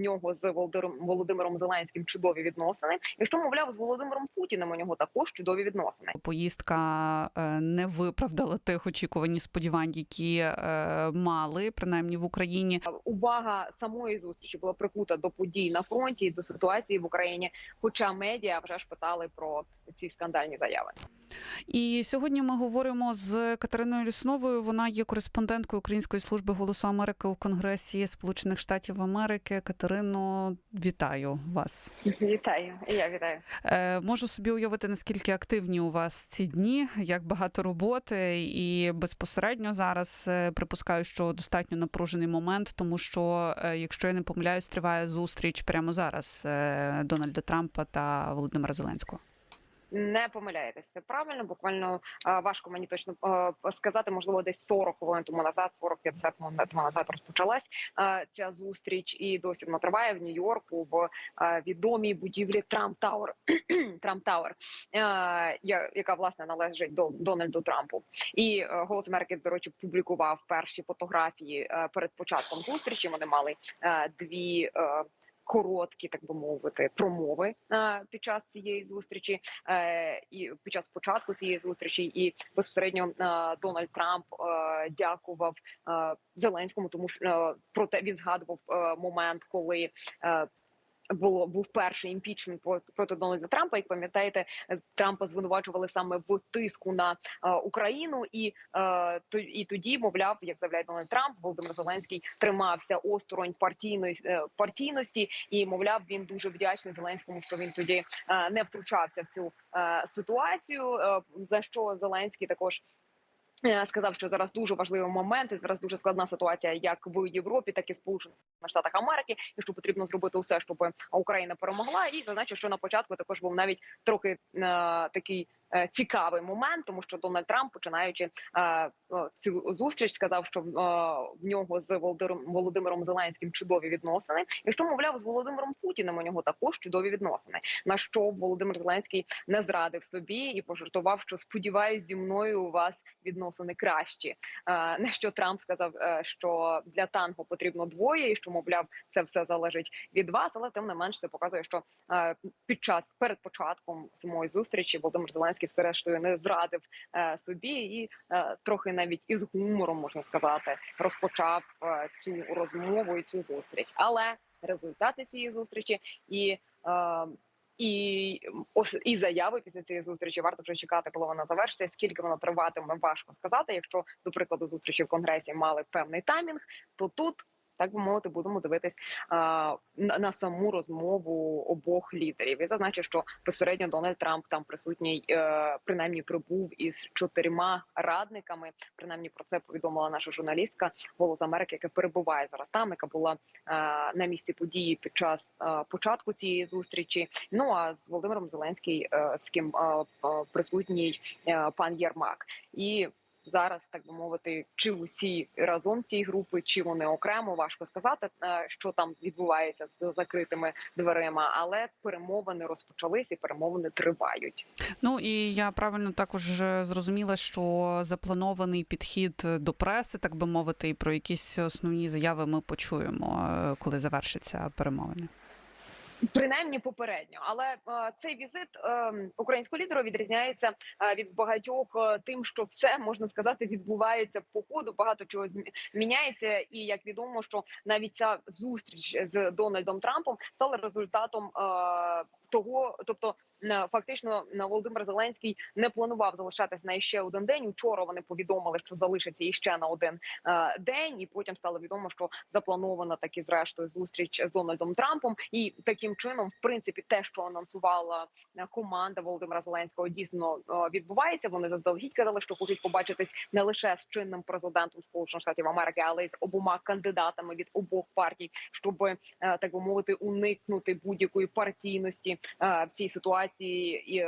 нього з Володимиром Володимиром Зеленським чудові відносини, і що мовляв з Володимиром Путіним у нього також чудові відносини. Поїздка е, не виправдала тих очікувань і сподівань, які е, мали принаймні в Україні. Увага самої зустрічі була прикута до подій на фронті і до ситуації в Україні. Хоча медіа вже ж питали про ці скандальні заяви. І сьогодні ми говоримо з Катериною Лісновою. Вона є кореспонденткою Української служби голосу Америки у Конгресі Сполучених Штатів Америки. Катерино, вітаю вас. Вітаю, я вітаю. Е, можу собі уявити, наскільки активні у вас ці дні, як багато роботи, і безпосередньо зараз е, припускаю, що достатньо напружений момент, тому що, е, якщо я не помиляюсь, триває зустріч прямо зараз Дональда Трампа та Володимира Зеленського. Не помиляєтесь, це правильно. Буквально е, важко мені точно е, сказати. Можливо, десь 40 хвилин тому назад, 40-50 хвилин тому назад розпочалась е, ця зустріч, і досі вона триває в Нью-Йорку в відомій будівлі Трамп Тауер. Трамп Тауер, яка власне належить до Дональду Трампу. І голос Америки, до речі, публікував перші фотографії перед початком зустрічі. Вони мали дві. Короткі, так би мовити, промови е, під час цієї зустрічі, е, і під час початку цієї зустрічі, і безпосередньо е, Дональд Трамп дякував Зеленському, тому що е, проте він згадував момент, коли було був перший імпічмент проти Дональда Трампа. Як пам'ятаєте, Трампа звинувачували саме в тиску на е, Україну, і е, і тоді, мовляв, як заявляє Дональд Трамп, Володимир Зеленський тримався осторонь партійної е, партійності, і мовляв, він дуже вдячний Зеленському, що він тоді е, не втручався в цю е, ситуацію. Е, за що Зеленський також. Е, Сказав, що зараз дуже важливий момент, зараз дуже складна ситуація, як в Європі, так і Сполучених Штатах Америки, і що потрібно зробити все, щоб Україна перемогла. І зазначив, що на початку також був навіть трохи е, такий цікавий момент, тому що Дональд Трамп, починаючи е, цю зустріч, сказав, що е, в нього з Володимиром Зеленським чудові відносини, і що мовляв з Володимиром Путіним у нього також чудові відносини. На що Володимир Зеленський не зрадив собі і пожартував, що сподіваюсь, зі мною у вас відносини кращі. Е, на що Трамп сказав, е, що для танго потрібно двоє, і що мовляв, це все залежить від вас, але тим не менш це показує, що е, під час перед початком самої зустрічі Володимир Зеленський все рештою не зрадив е, собі і е, трохи навіть із гумором можна сказати, розпочав е, цю розмову і цю зустріч. Але результати цієї зустрічі і і і заяви після цієї зустрічі варто вже чекати, коли вона завершиться. Скільки вона триватиме, важко сказати. Якщо до прикладу зустрічі в конгресі мали певний таймінг, то тут так би мовити, будемо дивитись а, на, на саму розмову обох лідерів. І зазначив, що безпосередньо Дональд Трамп там присутній, е, принаймні прибув із чотирма радниками. Принаймні про це повідомила наша журналістка Голос Америки, яка перебуває зараз там, яка була е, на місці події під час е, початку цієї зустрічі. Ну а з Володимиром Зеленський е, з ким е, е, присутній е, пан Єрмак і зараз, так би мовити, чи усі разом цієї групи, чи вони окремо важко сказати, е, що там відбувається з закритими дверима, але перемовини розпочались і перемовини тривають. Ну і я правильно також е, зрозуміла, що запланований підхід до преси, так би мовити, і про якісь основні заяви ми почуємо, е, коли завершаться перемовини. Принаймні попередньо, але е, цей візит е, українського лідера відрізняється е, від багатьох е, тим, що все можна сказати відбувається по ходу. Багато чого зміняється, і як відомо, що навіть ця зустріч з Дональдом Трампом стала результатом е, того, тобто фактично на Володимир Зеленський не планував залишатись на ще один день. Учора вони повідомили, що залишаться іще на один е, день, і потім стало відомо, що запланована таки зрештою зустріч з Дональдом Трампом, і таким чином, в принципі, те, що анонсувала е, команда Володимира Зеленського, дійсно е, відбувається. Вони заздалегідь казали, що хочуть побачитись не лише з чинним президентом Сполучених Штатів Америки, але й з обома кандидатами від обох партій, щоб е, так би мовити уникнути будь-якої партійності е, в цій ситуації і е,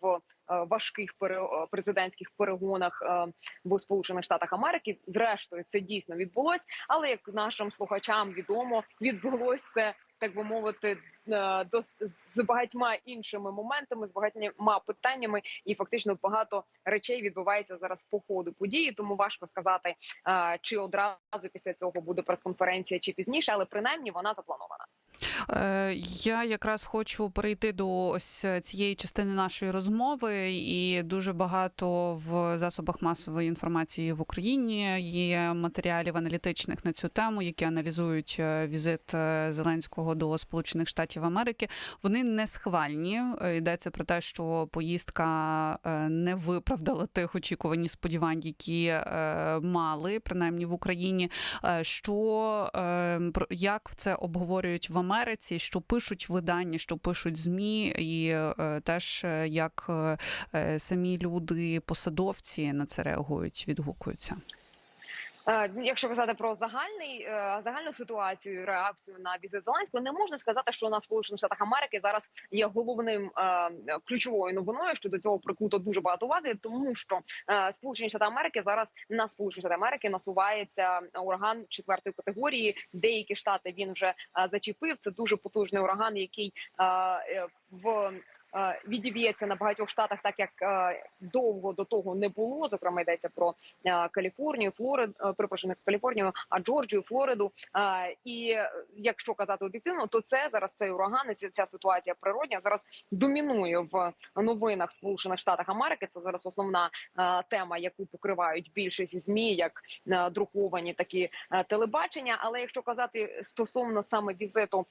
в е, важких президентських перегонах в Сполучених Штатах Америки. Зрештою, це дійсно відбулось. Але як нашим слухачам відомо, відбулось це так би мовити. З багатьма іншими моментами, з багатьма питаннями, і фактично багато речей відбувається зараз по ходу події. Тому важко сказати, чи одразу після цього буде прес-конференція, чи пізніше, але принаймні вона запланована. Е, Я якраз хочу перейти до ось цієї частини нашої розмови, і дуже багато в засобах масової інформації в Україні є матеріалів аналітичних на цю тему, які аналізують е, візит е, Зеленського до Сполучених Штатів Америки. Вони не схвальні. Е, Йдеться про те, що поїздка е, не виправдала тих очікувань і сподівань, які е, мали принаймні в Україні. Е, Що е, як це обговорюють в що пишуть видання, що пишуть змі, і е, теж е, як е, самі люди, посадовці на це реагують, відгукуються. Е, Якщо казати про загальний е, загальну ситуацію, реакцію на візит Зеленського, не можна сказати, що на сполучених штатах Америки зараз є головним е, ключовою новиною, що до цього прикуто дуже багато уваги, тому що Сполучені Штати Америки зараз на Сполучені Штати Америки насувається ураган четвертої категорії. Деякі штати він вже зачепив. Це дуже потужний ураган, який в е, Відіб'ється на багатьох штатах, так як е, довго до того не було. Зокрема, йдеться про е, Каліфорнію, Флорид, е, не Каліфорнію, а Джорджію, Флориду. І якщо казати об'єктивно, то це зараз цей ураган, ця- ситуація природня зараз домінує в новинах Сполучених Штатах Америки. Це зараз основна тема, яку покривають більшість змі, як друковані, такі телебачення. Але якщо казати стосовно саме візиту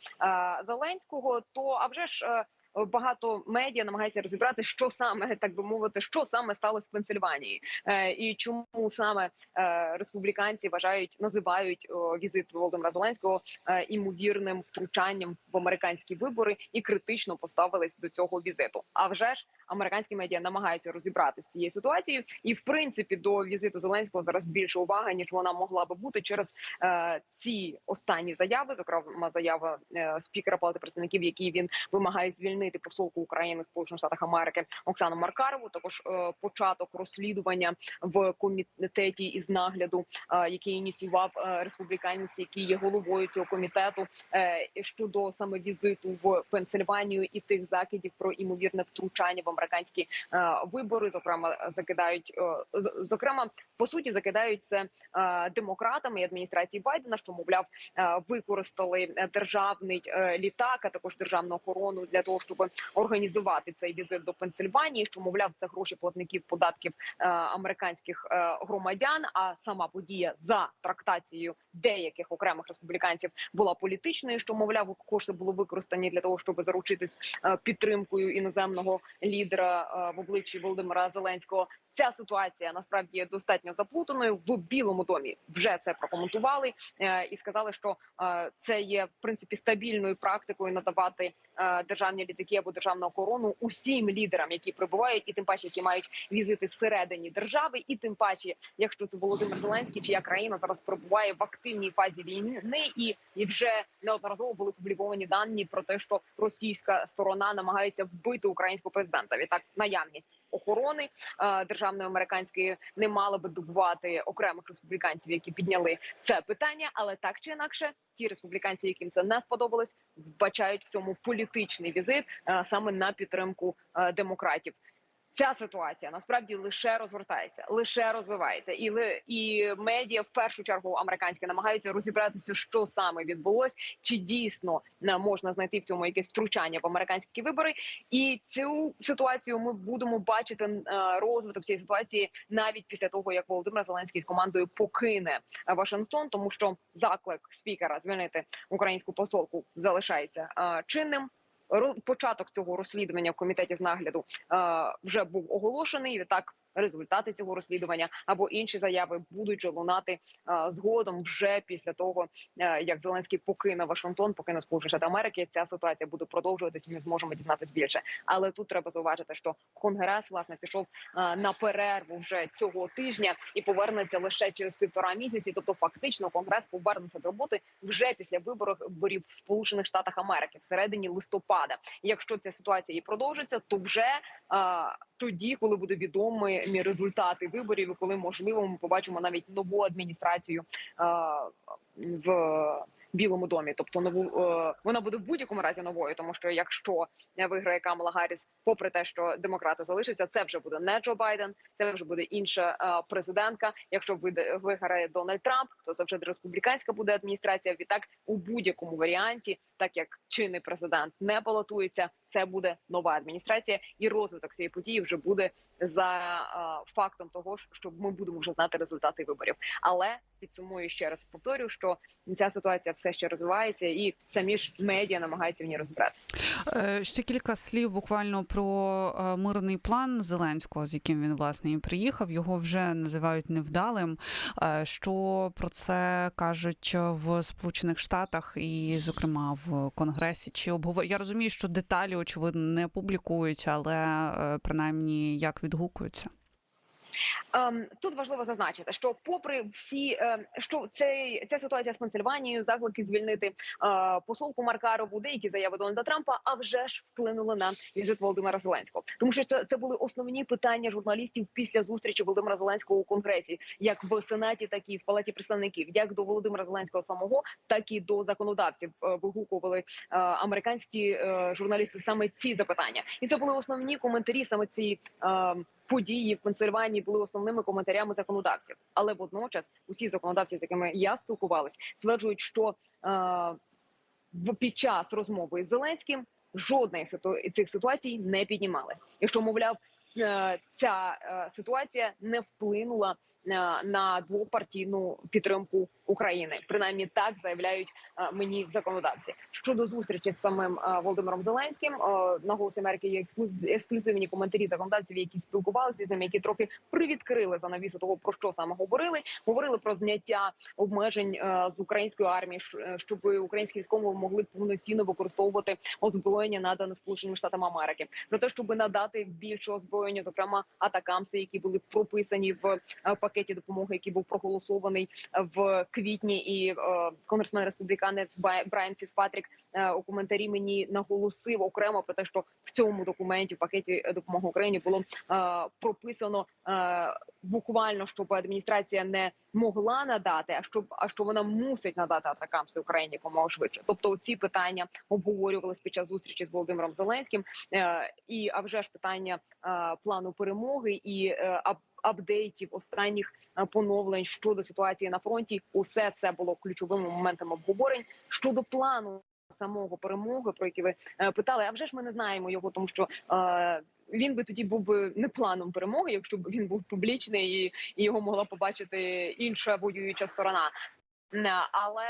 Зеленського, то а вже ж. Багато медіа намагається розібрати, що саме так би мовити, що саме сталося в Пенсильванії, е, і чому саме е, республіканці вважають, називають візит Володимира Зеленського е, імовірним втручанням в американські вибори і критично поставились до цього візиту. А вже ж американські медіа намагаються розібратися з цією ситуацією, і в принципі до візиту Зеленського зараз більше уваги ніж вона могла би бути через ці останні заяви, зокрема заява спікера Палати представників, які він вимагає звільнити посолку України Сполучених Штатах Америки Оксану Маркарову. Також е, початок розслідування в комітеті із нагляду, е, який ініціював е, республіканець, який є головою цього комітету щодо саме візиту в Пенсильванію і тих закидів про імовірне втручання в американські вибори. Зокрема, закидають зокрема по суті закидають це е, демократами і адміністрації Байдена, що мовляв е, використали е, державний літак, а також державну охорону для того, щоб організувати цей візит до Пенсильванії. Що мовляв, це гроші платників податків американських громадян. А сама подія за трактацією деяких окремих республіканців була політичною. Що мовляв, кошти були використані для того, щоб заручитись підтримкою іноземного лідера в обличчі Володимира Зеленського. Ця ситуація насправді достатньо заплутаною. В Білому домі вже це прокоментували е, і сказали, що е, це є в принципі стабільною практикою надавати е, державні літаки або державну охорону усім лідерам, які прибувають, і тим паче, які мають візити всередині держави, і тим паче, якщо це Володимир Зеленський, чия країна зараз перебуває в активній фазі війни, і, і вже неодноразово були публіковані дані про те, що російська сторона намагається вбити українського президента. Відтак наявність охорони е, державної американської не мала би добувати окремих республіканців, які підняли це питання, але так чи інакше, ті республіканці, яким це не сподобалось, вбачають в цьому політичний візит е, саме на підтримку е, демократів. Ця ситуація насправді лише розгортається, лише розвивається, і і медіа в першу чергу американські намагаються розібратися, що саме відбулось, чи дійсно е, можна знайти в цьому якесь втручання в американські вибори. І цю ситуацію ми будемо бачити е, розвиток цієї ситуації навіть після того, як Володимир Зеленський з командою покине е, Вашингтон, тому що заклик спікера звільнити українську посолку залишається чинним. Початок цього розслідування в комітеті з нагляду е, вже був оголошений. Відтак результати цього розслідування або інші заяви будуть же лунати згодом вже після того, е, як Зеленський покине Вашингтон, покине Сполучені Штати Америки. Ця ситуація буде продовжуватися. Ми зможемо дізнатися більше. Але тут треба зауважити, що конгрес власне пішов на перерву вже цього тижня і повернеться лише через півтора місяці. Тобто, фактично, конгрес повернеться до роботи вже після виборів в Сполучених Штатах Америки всередині листопада. Якщо ця ситуація і продовжиться, то вже тоді, коли буде відомі результати виборів, коли можливо ми побачимо навіть нову адміністрацію а, в Білому домі, тобто нову е, вона буде в будь-якому разі новою, тому що якщо не виграє Камала Гарріс, попри те, що демократи залишаться, це вже буде не Джо Байден, це вже буде інша е, президентка. Якщо виграє Дональд Трамп, то це вже республіканська буде адміністрація. Відтак у будь-якому варіанті так як чинний президент не балотується, це буде нова адміністрація, і розвиток цієї події вже буде за е, фактом того, що ми будемо вже знати результати виборів. Але підсумую ще раз повторю, що ця ситуація все ще розвивається, і самі ж медіа намагаються в ній розібрати. Е, Ще кілька слів буквально про е, мирний план Зеленського, з яким він власне і приїхав. Його вже називають невдалим. Що про це кажуть в Сполучених Штатах і, зокрема, в Конгресі? Чи обговор... Я розумію, що деталі очевидно не публікують, але е, принаймні як відгукуються. Ем, тут важливо зазначити, що, попри всі, ем, що цей ця ситуація з Пенсильванією, заклики звільнити е, посолку Маркарову, деякі заяви Дональда Трампа, а вже ж вплинули на візит Володимира Зеленського, тому що це, це були основні питання журналістів після зустрічі Володимира Зеленського у Конгресі, як в Сенаті, так і в Палаті представників, як до Володимира Зеленського самого, так і до законодавців е, вигукували е, американські журналісти саме ці запитання, і це були основні коментарі саме ці. Події в Пенсильванії були основними коментарями законодавців, але водночас усі законодавці, з якими я спілкувалась, стверджують, що е, під час розмови з Зеленським жодна цих ситуацій не піднімалась, і що мовляв, е, ця е, ситуація не вплинула на двопартійну підтримку України. Принаймні так заявляють е, мені законодавці. Щодо зустрічі з самим е, Володимиром Зеленським, е, на «Голосі Америки є ексклюзивні коментарі законодавців, які спілкувалися з ними, які трохи привідкрили занавісу того, про що саме говорили. Говорили про зняття обмежень е, з української армії, е, щоб українські військові могли повноцінно використовувати озброєння надане Сполученими Штатами Америки, про те, щоб надати більше озброєння, зокрема атакамси, які були прописані в е, пакеті допомоги, який був проголосований в квітні, і е, конгресмен республіканець Брайан Фіспатрік е, у коментарі мені наголосив окремо про те, що в цьому документі в пакеті е, допомоги Україні було е, прописано е, буквально, щоб адміністрація не могла надати, а щоб а що вона мусить надати атакамси Україні якомога швидше. Тобто ці питання обговорювалися під час зустрічі з Володимиром Зеленським. Е, і а вже ж питання е, плану перемоги і е, апдейтів останніх е, поновлень щодо ситуації на фронті. Усе це було ключовими моментами обговорень щодо плану. Самого перемоги, про який ви е, питали, а вже ж ми не знаємо його, тому що е, він би тоді був би не планом перемоги, якщо б він був публічний і, і його могла побачити інша воююча сторона. Не, Але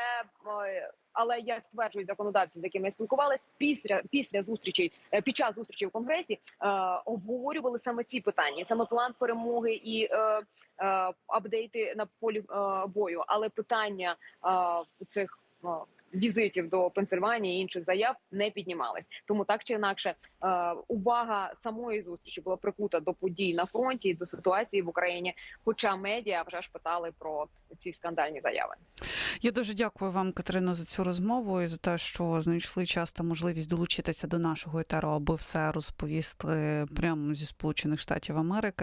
е, але як стверджують законодавці, з якими я спілкувалась, після після зустрічей е, під час зустрічі в конгресі е, обговорювали саме ці питання, саме план перемоги і е, е, апдейти на полі е, бою. Але питання е, цих е, візитів до Пенсильванії і інших заяв не піднімались. Тому так чи інакше, е, увага самої зустрічі була прикута до подій на фронті і до ситуації в Україні. Хоча медіа вже ж питали про ці скандальні заяви. Я дуже дякую вам, Катерино, за цю розмову і за те, що знайшли час та можливість долучитися до нашого етеру, аби все розповісти прямо зі Сполучених Штатів Америки.